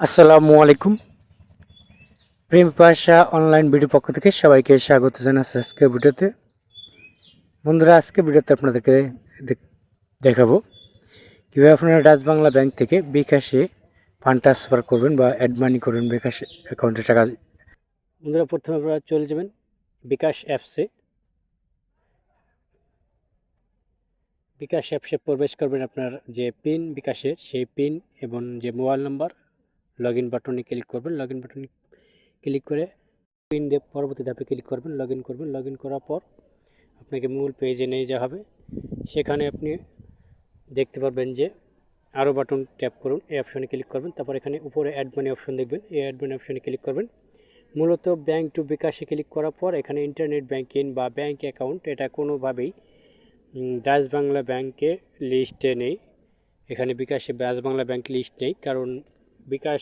আসসালামু আলাইকুম। প্রেম পাশা online video পক্ষ থেকে সবাইকে স্বাগত জানাচ্ছি আজকে ভিডিওতে। বন্ধুরা আজকে ভিডিওতে আপনাদেরকে দেখ- দেখাবো কীভাবে আপনারা ডাচ বাংলা ব্যাংক থেকে বিকাশে ফান্ড ট্রান্সফার করবেন বা অ্যাড মানি করবেন বিকাশ অ্যাকাউন্টে টাকা। বন্ধুরা, প্রথমে আপনারা চলে যাবেন বিকাশ অ্যাপসে। বিকাশ অ্যাপসে প্রবেশ করবেন আপনার যে পিন বিকাশের, সেই পিন এবং যে মোবাইল নাম্বার। লগ ইন বাটনে ক্লিক করবেন। লগ ইন বাটনে ক্লিক করে পিন দিয়ে পরবর্তী ধাপে ক্লিক করবেন লগ ইন করবেন। লগ ইন করার পর আপনাকে মূল পেজে নিয়ে যাওয়া হবে। সেখানে আপনি দেখতে পারবেন যে আরও বাটন ট্যাপ করুন, এই অপশনে ক্লিক করবেন। তারপর এখানে উপরে অ্যাড মানি অপশন দেখবেন, এই অ্যাড মানি অপশনে ক্লিক করবেন। মূলত ব্যাংক টু বিকাশে ক্লিক করার পর এখানে ইন্টারনেট ব্যাংকিং বা ব্যাংক অ্যাকাউন্ট এটা কোনোভাবেই ডাচ বাংলা ব্যাংকে লিস্টে নেই। এখানে বিকাশে ডাচ বাংলা ব্যাংক লিস্ট নেই, কারণ বিকাশ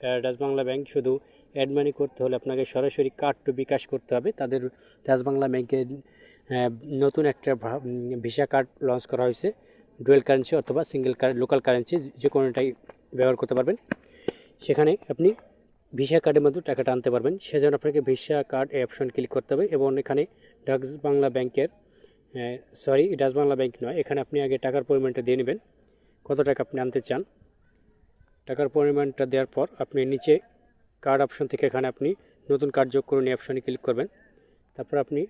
আহ, বাংলা ব্যাংক শুধু অ্যাড মানি করতে হলে আপনাকে সরাসরি কার্ড টু বিকাশ করতে হবে। তাদের ডাচ বাংলা ব্যাংকে আহ, নতুন একটা ভিসা কার্ড লঞ্চ করা হয়েছে। ডুয়েল কারেন্সি অথবা সিঙ্গেল লোকাল কারেন্সি যে কোনোটাই ব্যবহার করতে পারবেন। সেখানে আপনি ভিসা কার্ডের মধ্যে টাকাটা আনতে পারবেন। সেজন্য আপনাকে ভিসা কার্ড অপশন ক্লিক করতে হবে এবং এখানে ডাচ বাংলা ব্যাংকের সরি ডাচ বাংলা ব্যাংক নয় এখানে আপনি আগে টাকার পরিমাণটা দিয়ে নেবেন। কত টাকা আপনি আনতে চান? টাকার পরিমাণটা দেওয়ার পর আপনি নিচে কার্ড অপশন থেকে এখানে আপনি নতুন কার্ড যোগ করুন এই অপশনে ক্লিক করবেন। তারপর আপনি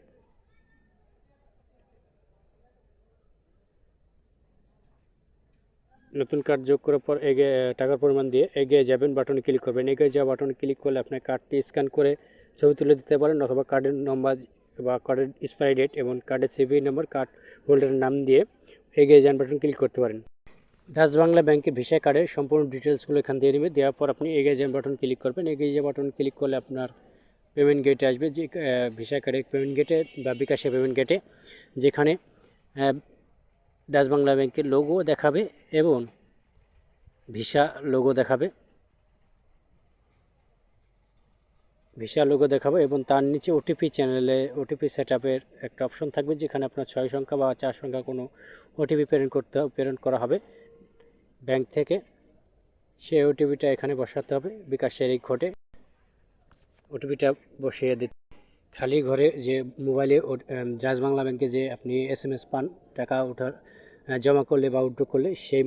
নতুন কার্ড যোগ করার পর এগিয়ে, টাকার পরিমাণ দিয়ে এগিয়ে যাবেন বাটনে ক্লিক করবেন। এগিয়ে যাওয়া বাটনে ক্লিক করলে আপনার কার্ডটি স্ক্যান করে ছবি তুলে দিতে পারেন অথবা কার্ডের নম্বর বা কার্ডের এক্সপায়ারি ডেট এবং কার্ডের সিবি নম্বর কার্ড হোল্ডারের নাম দিয়ে এগিয়ে যান বাটন ক্লিক করতে পারেন। ডাচ বাংলা ব্যাংকের ভিসা কার্ডের সম্পূর্ণ ডিটেলসগুলো এখান দিয়ে নেবে। দেওয়ার পর আপনি এগিয়ে যান বাটন ক্লিক করবেন। এগিয়ে যাওয়া বাটন ক্লিক করলে আপনার পেমেন্ট গেটে আসবে যে ভিসা কার্ডের পেমেন্ট গেটে বা বিকাশের পেমেন্ট গেটে যেখানে ডাচ বাংলা ব্যাংকের লোগো দেখাবে এবং ভিসা লোগো দেখাবে। ভিসা লোগো দেখাবে এবং তার নিচে ওটিপি চ্যানেলে ওটিপি সেট একটা অপশন থাকবে, যেখানে আপনার ছয় সংখ্যা বা চার সংখ্যা কোনো ওটিপি প্রেরণ করতে, প্রেরণ করা হবে। ব্যাংক থেকে, সেই ওটিপিটা এখানে বসাতে হবে। বিকাশের এই ঘটে ওটিপিটা বসিয়ে দিতে। খালি ঘরে যে মোবাইলে জাজ বাংলা ব্যাংকে যে আপনি এস এম এস পান, টাকা ওঠার জমা করলে বা উইথড্র করলে সেই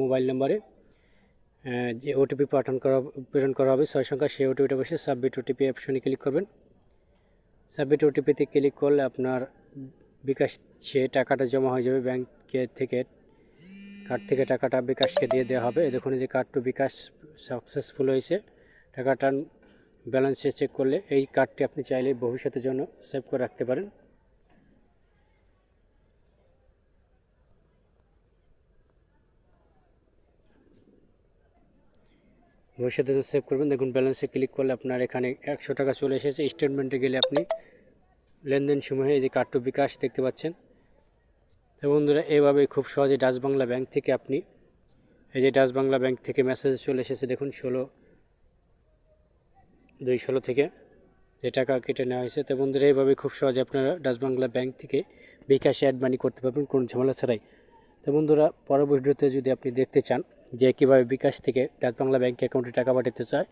মোবাইল নম্বরে যে ওটিপি পাঠান করা, প্রেরণ করা হবে, ছয় সংখ্যা সেই ওটিপিটা বসে সাবমিট ওটিপি অপশনে ক্লিক করবেন। সাবমিট ওটিপিতে ক্লিক করলে আপনার বিকাশ, সে টাকাটা জমা হয়ে যাবে ব্যাংকের থেকে। কার্ড থেকে টাকাটা বিকাশকে দিয়ে দেওয়া হবে। দেখুন যে কার্ড টু বিকাশ সাকসেসফুল হয়েছে। টাকাটা ব্যালেন্সে চেক করলে এই কার্ডটি আপনি চাইলে ভবিষ্যতের জন্য সেভ করে রাখতে পারেন। ভবিষ্যতে সেভ করবেন। দেখুন ব্যালেন্সে ক্লিক করলে আপনার এখানে একশো টাকা চলে এসেছে। স্টেটমেন্টে গেলে আপনি লেনদেন সময়ে এই যে কার্ড টু বিকাশ দেখতে পাচ্ছেন। তো বন্ধুরা এইভাবে খুব সহজে ডাচ বাংলা ব্যাংক থেকে আপনি এই যে ডাচ বাংলা ব্যাংক থেকে মেসেজ চলে এসেছে, দেখুন ষোলো, দুই ষোলো থেকে যে টাকা কেটে নেওয়া হয়েছে। তো বন্ধুরা এইভাবে খুব সহজে আপনারা ডাচ বাংলা ব্যাংক থেকে বিকাশে অ্যাড মানি করতে পারবেন, কোনো ঝামেলা ছাড়াই। তো বন্ধুরা, পরবর্তী ভিডিওতে যদি আপনি দেখতে চান যে কীভাবে বিকাশ থেকে ডাচ বাংলা ব্যাংক অ্যাকাউন্টে টাকা পাঠাতে চায়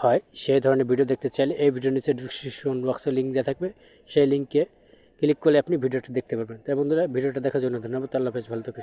হয় সেই ধরনের ভিডিও দেখতে চাইলে এই ভিডিওর নিচে ডিসক্রিপশন বক্সে লিঙ্ক দেওয়া থাকবে। সেই লিঙ্কে ক্লিক করলে আপনি ভিডিওটা দেখতে পারবেন। তাই বন্ধুরা, ভিডিওটা দেখার জন্য ধন্যবাদ। আল্লাহ হাফেজ, ভালো থাকুন।